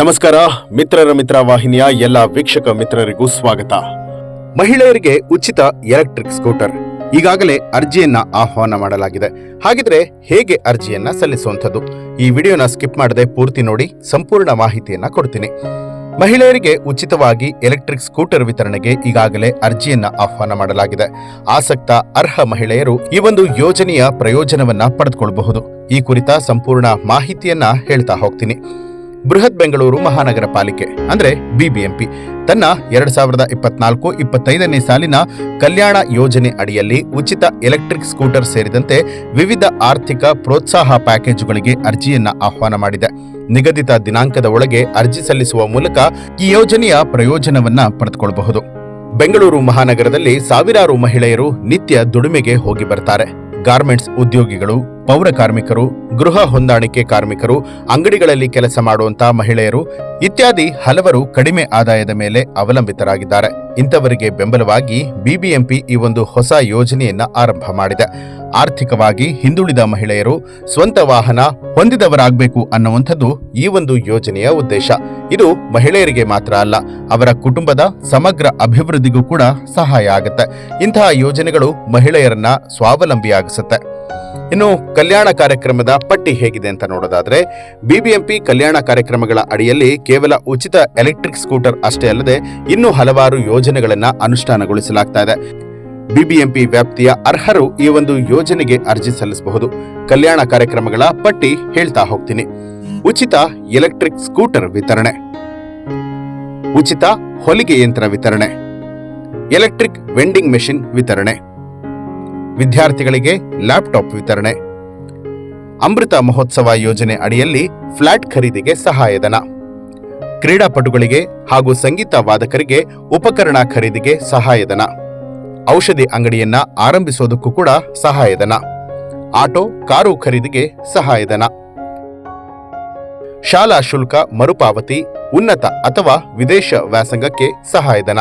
ನಮಸ್ಕಾರ, ಮಿತ್ರರ ಮಿತ್ರ ವಾಹಿನಿಯ ಎಲ್ಲ ವೀಕ್ಷಕ ಮಿತ್ರರಿಗೂ ಸ್ವಾಗತ. ಮಹಿಳೆಯರಿಗೆ ಉಚಿತ ಎಲೆಕ್ಟ್ರಿಕ್ ಸ್ಕೂಟರ್. ಈಗಾಗಲೇ ಅರ್ಜಿಯನ್ನ ಆಹ್ವಾನ ಮಾಡಲಾಗಿದೆ. ಹಾಗಿದ್ರೆ ಹೇಗೆ ಅರ್ಜಿಯನ್ನ ಸಲ್ಲಿಸುವಂಥದ್ದು? ಈ ವಿಡಿಯೋನ ಸ್ಕಿಪ್ ಮಾಡದೆ ಪೂರ್ತಿ ನೋಡಿ, ಸಂಪೂರ್ಣ ಮಾಹಿತಿಯನ್ನ ಕೊಡ್ತೀನಿ. ಮಹಿಳೆಯರಿಗೆ ಉಚಿತವಾಗಿ ಎಲೆಕ್ಟ್ರಿಕ್ ಸ್ಕೂಟರ್ ವಿತರಣೆಗೆ ಈಗಾಗಲೇ ಅರ್ಜಿಯನ್ನ ಆಹ್ವಾನ ಮಾಡಲಾಗಿದೆ. ಆಸಕ್ತ, ಅರ್ಹ ಮಹಿಳೆಯರು ಈ ಒಂದು ಯೋಜನೆಯ ಪ್ರಯೋಜನವನ್ನ ಪಡೆದುಕೊಳ್ಳಬಹುದು ಈ ಕುರಿತ ಸಂಪೂರ್ಣ ಮಾಹಿತಿಯನ್ನ ಹೇಳ್ತಾ ಹೋಗ್ತೀನಿ. ಬೃಹತ್ ಬೆಂಗಳೂರು ಮಹಾನಗರ ಪಾಲಿಕೆ, ಅಂದ್ರೆ ಬಿಬಿಎಂಪಿ ತನ್ನ ಎರಡ್ ಸಾವಿರದ ಇಪ್ಪತ್ನಾಲ್ಕು, ಇಪ್ಪತ್ತೈದನೇ ಸಾಲಿನ ಕಲ್ಯಾಣ ಯೋಜನೆ ಅಡಿಯಲ್ಲಿ ಉಚಿತ ಎಲೆಕ್ಟ್ರಿಕ್ ಸ್ಕೂಟರ್ ಸೇರಿದಂತೆ ವಿವಿಧ ಆರ್ಥಿಕ ಪ್ರೋತ್ಸಾಹ ಪ್ಯಾಕೇಜುಗಳಿಗೆ ಅರ್ಜಿಯನ್ನ ಆಹ್ವಾನ ಮಾಡಿದೆ. ನಿಗದಿತ ದಿನಾಂಕದ ಒಳಗೆ ಅರ್ಜಿ ಸಲ್ಲಿಸುವ ಮೂಲಕ ಈ ಯೋಜನೆಯ ಪ್ರಯೋಜನವನ್ನ ಪಡೆದುಕೊಳ್ಳಬಹುದು ಬೆಂಗಳೂರು ಮಹಾನಗರದಲ್ಲಿ ಸಾವಿರಾರು ಮಹಿಳೆಯರು ನಿತ್ಯ ದುಡಿಮೆಗೆ ಹೋಗಿ ಬರ್ತಾರೆ. ಗಾರ್ಮೆಂಟ್ಸ್ ಉದ್ಯೋಗಿಗಳು, ಪೌರ ಕಾರ್ಮಿಕರು, ಗೃಹ ಹೊಂದಾಣಿಕೆ ಕಾರ್ಮಿಕರು, ಅಂಗಡಿಗಳಲ್ಲಿ ಕೆಲಸ ಮಾಡುವಂತಹ ಮಹಿಳೆಯರು ಇತ್ಯಾದಿ ಹಲವರು ಕಡಿಮೆ ಆದಾಯದ ಮೇಲೆ ಅವಲಂಬಿತರಾಗಿದ್ದಾರೆ. ಇಂಥವರಿಗೆ ಬೆಂಬಲವಾಗಿ ಬಿಬಿಎಂಪಿ ಈ ಒಂದು ಹೊಸ ಯೋಜನೆಯನ್ನ ಆರಂಭ ಮಾಡಿದೆ. ಆರ್ಥಿಕವಾಗಿ ಹಿಂದುಳಿದ ಮಹಿಳೆಯರು ಸ್ವಂತ ವಾಹನ ಹೊಂದಿದವರಾಗಬೇಕು ಅನ್ನುವಂಥದ್ದು ಈ ಒಂದು ಯೋಜನೆಯ ಉದ್ದೇಶ. ಇದು ಮಹಿಳೆಯರಿಗೆ ಮಾತ್ರ ಅಲ್ಲ, ಅವರ ಕುಟುಂಬದ ಸಮಗ್ರ ಅಭಿವೃದ್ಧಿಗೂ ಕೂಡ ಸಹಾಯ ಆಗುತ್ತೆ. ಇಂತಹ ಯೋಜನೆಗಳು ಮಹಿಳೆಯರನ್ನ ಸ್ವಾವಲಂಬಿಯಾಗಿಸುತ್ತೆ. ಇನ್ನು ಕಲ್ಯಾಣ ಕಾರ್ಯಕ್ರಮದ ಪಟ್ಟಿ ಹೇಗಿದೆ ಅಂತ ನೋಡೋದಾದ್ರೆ ಬಿಬಿಎಂಪಿ ಕಲ್ಯಾಣ ಕಾರ್ಯಕ್ರಮಗಳ ಅಡಿಯಲ್ಲಿ ಕೇವಲ ಉಚಿತ ಎಲೆಕ್ಟ್ರಿಕ್ ಸ್ಕೂಟರ್ ಅಷ್ಟೇ ಅಲ್ಲದೆ ಇನ್ನೂ ಹಲವಾರು ಯೋಜನೆಗಳನ್ನ ಅನುಷ್ಠಾನಗೊಳಿಸಲಾಗ್ತಾ ಇದೆ. ಬಿಬಿಎಂಪಿ ವ್ಯಾಪ್ತಿಯ ಅರ್ಹರು ಈ ಒಂದು ಯೋಜನೆಗೆ ಅರ್ಜಿ ಸಲ್ಲಿಸಬಹುದು. ಕಲ್ಯಾಣ ಕಾರ್ಯಕ್ರಮಗಳ ಪಟ್ಟಿ ಹೇಳ್ತಾ ಹೋಗ್ತೀನಿ. ಉಚಿತ ಎಲೆಕ್ಟ್ರಿಕ್ ಸ್ಕೂಟರ್ ವಿತರಣೆ. ಉಚಿತ ಹೊಲಿಗೆ ಯಂತ್ರ ವಿತರಣೆ. ಎಲೆಕ್ಟ್ರಿಕ್ ವೆಂಡಿಂಗ್ ಮೆಷಿನ್ ವಿತರಣೆ. ವಿದ್ಯಾರ್ಥಿಗಳಿಗೆ ಲ್ಯಾಪ್ಟಾಪ್ ವಿತರಣೆ. ಅಮೃತ ಮಹೋತ್ಸವ ಯೋಜನೆ ಅಡಿಯಲ್ಲಿ ಫ್ಲಾಟ್ ಖರೀದಿಗೆ ಸಹಾಯಧನ. ಕ್ರೀಡಾಪಟುಗಳಿಗೆ ಹಾಗೂ ಸಂಗೀತ ವಾದಕರಿಗೆ ಉಪಕರಣ ಖರೀದಿಗೆ ಸಹಾಯಧನ. ಔಷಧಿ ಅಂಗಡಿಯನ್ನ ಆರಂಭಿಸೋದಕ್ಕೂ ಕೂಡ ಸಹಾಯಧನ. ಆಟೋ, ಕಾರು ಖರೀದಿಗೆ ಸಹಾಯಧನ. ಶಾಲಾ ಶುಲ್ಕ ಮರುಪಾವತಿ, ಉನ್ನತ ಅಥವಾ ವಿದೇಶ ವ್ಯಾಸಂಗಕ್ಕೆ ಸಹಾಯಧನ.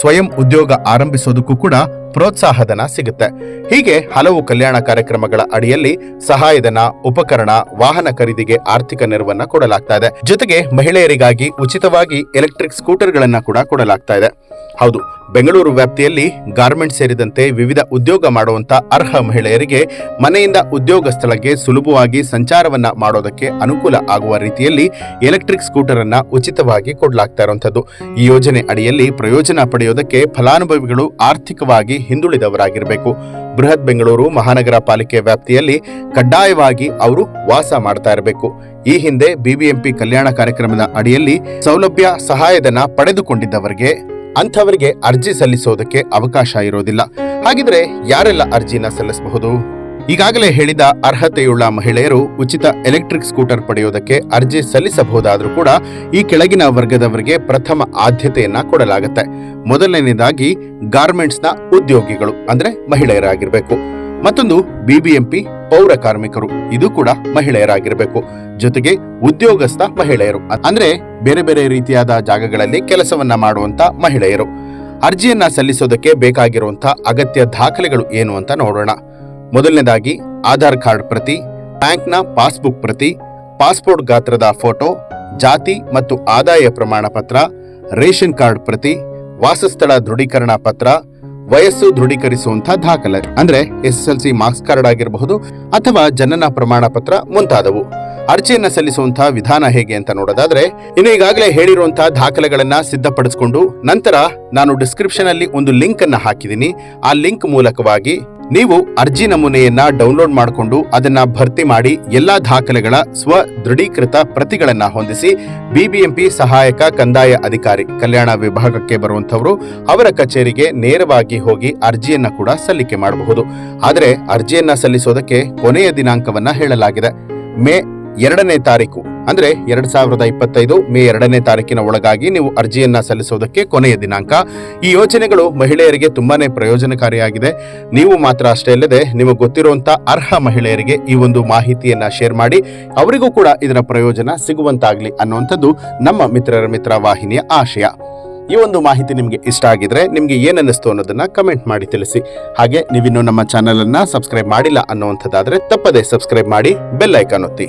ಸ್ವಯಂ ಉದ್ಯೋಗ ಆರಂಭಿಸೋದಕ್ಕೂ ಕೂಡ ಪ್ರೋತ್ಸಾಹಧನ ಸಿಗುತ್ತೆ. ಹೀಗೆ ಹಲವು ಕಲ್ಯಾಣ ಕಾರ್ಯಕ್ರಮಗಳ ಅಡಿಯಲ್ಲಿ ಸಹಾಯಧನ, ಉಪಕರಣ, ವಾಹನ ಖರೀದಿಗೆ ಆರ್ಥಿಕ ನೆರವನ್ನ ಕೊಡಲಾಗ್ತಾ ಇದೆ. ಜೊತೆಗೆ ಮಹಿಳೆಯರಿಗಾಗಿ ಉಚಿತವಾಗಿ ಎಲೆಕ್ಟ್ರಿಕ್ ಸ್ಕೂಟರ್ಗಳನ್ನ ಕೂಡ ಕೊಡಲಾಗ್ತಾ ಇದೆ. ಹೌದು, ಬೆಂಗಳೂರು ವ್ಯಾಪ್ತಿಯಲ್ಲಿ ಗಾರ್ಮೆಂಟ್ ಸೇರಿದಂತೆ ವಿವಿಧ ಉದ್ಯೋಗ ಮಾಡುವಂತ ಅರ್ಹ ಮಹಿಳೆಯರಿಗೆ ಮನೆಯಿಂದ ಉದ್ಯೋಗ ಸ್ಥಳಕ್ಕೆ ಸುಲಭವಾಗಿ ಸಂಚಾರವನ್ನ ಮಾಡೋದಕ್ಕೆ ಅನುಕೂಲ ಆಗುವ ರೀತಿಯಲ್ಲಿ ಎಲೆಕ್ಟ್ರಿಕ್ ಸ್ಕೂಟರ್ ಅನ್ನ ಉಚಿತವಾಗಿ ಕೊಡಲಾಗ್ತಾ ಇರುವಂತದ್ದು ಈ ಯೋಜನೆ ಅಡಿಯಲ್ಲಿ ಪ್ರಯೋಜನ ಪಡೆಯೋದಕ್ಕೆ ಫಲಾನುಭವಿಗಳು ಆರ್ಥಿಕವಾಗಿ ಹಿಂದುಳಿದವರಾಗಿರಬೇಕು. ಬೃಹತ್ ಬೆಂಗಳೂರು ಮಹಾನಗರ ಪಾಲಿಕೆ ವ್ಯಾಪ್ತಿಯಲ್ಲಿ ಕಡ್ಡಾಯವಾಗಿ ಅವರು ವಾಸ ಮಾಡ್ತಾ ಇರಬೇಕು. ಈ ಹಿಂದೆ ಬಿಬಿಎಂಪಿ ಕಲ್ಯಾಣ ಕಾರ್ಯಕ್ರಮದ ಅಡಿಯಲ್ಲಿ ಸೌಲಭ್ಯ ಸಹಾಯಧನ ಪಡೆದುಕೊಂಡಿದ್ದವರಿಗೆ ಅಂಥವರಿಗೆ ಅರ್ಜಿ ಸಲ್ಲಿಸೋದಕ್ಕೆ ಅವಕಾಶ ಇರೋದಿಲ್ಲ. ಹಾಗಿದ್ರೆ ಯಾರೆಲ್ಲ ಅರ್ಜಿನ ಸಲ್ಲಿಸಬಹುದು? ಈಗಾಗಲೇ ಹೇಳಿದ ಅರ್ಹತೆಯುಳ್ಳ ಮಹಿಳೆಯರು ಉಚಿತ ಎಲೆಕ್ಟ್ರಿಕ್ ಸ್ಕೂಟರ್ ಪಡೆಯೋದಕ್ಕೆ ಅರ್ಜಿ ಸಲ್ಲಿಸಬಹುದಾದರೂ ಕೂಡ ಈ ಕೆಳಗಿನ ವರ್ಗದವರಿಗೆ ಪ್ರಥಮ ಆದ್ಯತೆಯನ್ನ ಕೊಡಲಾಗುತ್ತೆ. ಮೊದಲನೇದಾಗಿ ಗಾರ್ಮೆಂಟ್ಸ್ನ ಉದ್ಯೋಗಿಗಳು, ಅಂದ್ರೆ ಮಹಿಳೆಯರಾಗಿರ್ಬೇಕು. ಮತ್ತೊಂದು ಬಿಬಿಎಂಪಿ ಪೌರ ಕಾರ್ಮಿಕರು. ಇದು ಕೂಡ ಮಹಿಳೆಯರಾಗಿರಬೇಕು. ಜೊತೆಗೆ ಉದ್ಯೋಗಸ್ಥ ಮಹಿಳೆಯರು. ಅಂದ್ರೆ ಬೇರೆ ಬೇರೆ ರೀತಿಯಾದ ಜಾಗಗಳಲ್ಲಿ ಕೆಲಸವನ್ನ ಮಾಡುವಂತ ಮಹಿಳೆಯರು. ಅರ್ಜಿಯನ್ನ ಸಲ್ಲಿಸೋದಕ್ಕೆ ಬೇಕಾಗಿರುವಂತ ಅಗತ್ಯ ದಾಖಲೆಗಳು ಏನು ಅಂತ ನೋಡೋಣ. ಮೊದಲನೇದಾಗಿ ಆಧಾರ್ ಕಾರ್ಡ್ ಪ್ರತಿ, ಬ್ಯಾಂಕ್ನ ಪಾಸ್ಬುಕ್ ಪ್ರತಿ, ಪಾಸ್ಪೋರ್ಟ್ ಗಾತ್ರದ ಫೋಟೋ, ಜಾತಿ ಮತ್ತು ಆದಾಯ ಪ್ರಮಾಣ ಪತ್ರ ರೇಷನ್ ಕಾರ್ಡ್ ಪ್ರತಿ, ವಾಸಸ್ಥಳ ದೃಢೀಕರಣ ಪತ್ರ ವಯಸ್ಸು ದೃಢೀಕರಿಸುವಂತಹ ದಾಖಲೆ, ಅಂದ್ರೆ ಎಸ್ ಮಾರ್ಕ್ಸ್ ಕಾರ್ಡ್ ಆಗಿರಬಹುದು ಅಥವಾ ಜನನ ಪ್ರಮಾಣ ಪತ್ರ ಮುಂತಾದವು. ಅರ್ಜಿಯನ್ನ ಸಲ್ಲಿಸುವಂತಹ ವಿಧಾನ ಹೇಗೆ ಅಂತ ನೋಡೋದಾದ್ರೆ, ಇನ್ನು ಈಗಾಗಲೇ ಹೇಳಿರುವಂತಹ ದಾಖಲೆಗಳನ್ನ ಸಿದ್ಧಪಡಿಸಿಕೊಂಡು ನಂತರ ನಾನು ಡಿಸ್ಕ್ರಿಪ್ಷನ್ ಅಲ್ಲಿ ಒಂದು ಲಿಂಕ್ ಅನ್ನ ಹಾಕಿದ್ದೀನಿ. ಆ ಲಿಂಕ್ ಮೂಲಕವಾಗಿ ನೀವು ಅರ್ಜಿ ನಮೂನೆಯನ್ನ ಡೌನ್ಲೋಡ್ ಮಾಡಿಕೊಂಡು ಅದನ್ನ ಭರ್ತಿ ಮಾಡಿ ಎಲ್ಲಾ ದಾಖಲೆಗಳ ಸ್ವ ದೃಢೀಕೃತ ಪ್ರತಿಗಳನ್ನ ಹೊಂದಿಸಿ ಬಿಬಿಎಂಪಿ ಸಹಾಯಕ ಕಂದಾಯ ಅಧಿಕಾರಿ ಕಲ್ಯಾಣ ವಿಭಾಗಕ್ಕೆ ಬರುವಂತವರು ಅವರ ಕಚೇರಿಗೆ ನೇರವಾಗಿ ಹೋಗಿ ಅರ್ಜಿಯನ್ನ ಕೂಡ ಸಲ್ಲಿಕೆ ಮಾಡಬಹುದು. ಆದರೆ ಅರ್ಜಿಯನ್ನ ಸಲ್ಲಿಸೋದಕ್ಕೆ ಕೊನೆಯ ದಿನಾಂಕವನ್ನ ಹೇಳಲಾಗಿದೆ. ಮೇ ಎರಡನೇ ತಾರೀಕು, ಅಂದ್ರೆ ಎರಡ್ ಸಾವಿರದ ಇಪ್ಪತ್ತೈದು ಮೇ ಎರಡನೇ ತಾರೀಕಿನ ಒಳಗಾಗಿ ನೀವು ಅರ್ಜಿಯನ್ನ ಸಲ್ಲಿಸೋದಕ್ಕೆ ಕೊನೆಯ ದಿನಾಂಕ. ಈ ಯೋಜನೆಗಳು ಮಹಿಳೆಯರಿಗೆ ತುಂಬಾನೇ ಪ್ರಯೋಜನಕಾರಿಯಾಗಿದೆ. ನೀವು ಮಾತ್ರ ಅಷ್ಟೇ ಅಲ್ಲದೆ ನಿಮಗೆ ಗೊತ್ತಿರುವಂತ ಅರ್ಹ ಮಹಿಳೆಯರಿಗೆ ಈ ಒಂದು ಮಾಹಿತಿಯನ್ನ ಶೇರ್ ಮಾಡಿ, ಅವರಿಗೂ ಕೂಡ ಇದರ ಪ್ರಯೋಜನ ಸಿಗುವಂತಾಗ್ಲಿ ಅನ್ನುವಂಥದ್ದು ನಮ್ಮ ಮಿತ್ರರ ಮಿತ್ರ ವಾಹಿನಿಯ ಆಶಯ. ಈ ಒಂದು ಮಾಹಿತಿ ನಿಮಗೆ ಇಷ್ಟ ಆಗಿದ್ರೆ ನಿಮಗೆ ಏನನ್ನಿಸ್ತು ಅನ್ನೋದನ್ನು ಕಮೆಂಟ್ ಮಾಡಿ ತಿಳಿಸಿ. ಹಾಗೆ ನೀವಿನ್ನು ನಮ್ಮ ಚಾನೆಲ್ ಅನ್ನ ಸಬ್ಸ್ಕ್ರೈಬ್ ಮಾಡಿಲ್ಲ ಅನ್ನುವಂಥದ್ದಾದ್ರೆ ತಪ್ಪದೆ ಸಬ್ಸ್ಕ್ರೈಬ್ ಮಾಡಿ, ಬೆಲ್ ಐಕಾನ್ ಒತ್ತಿ.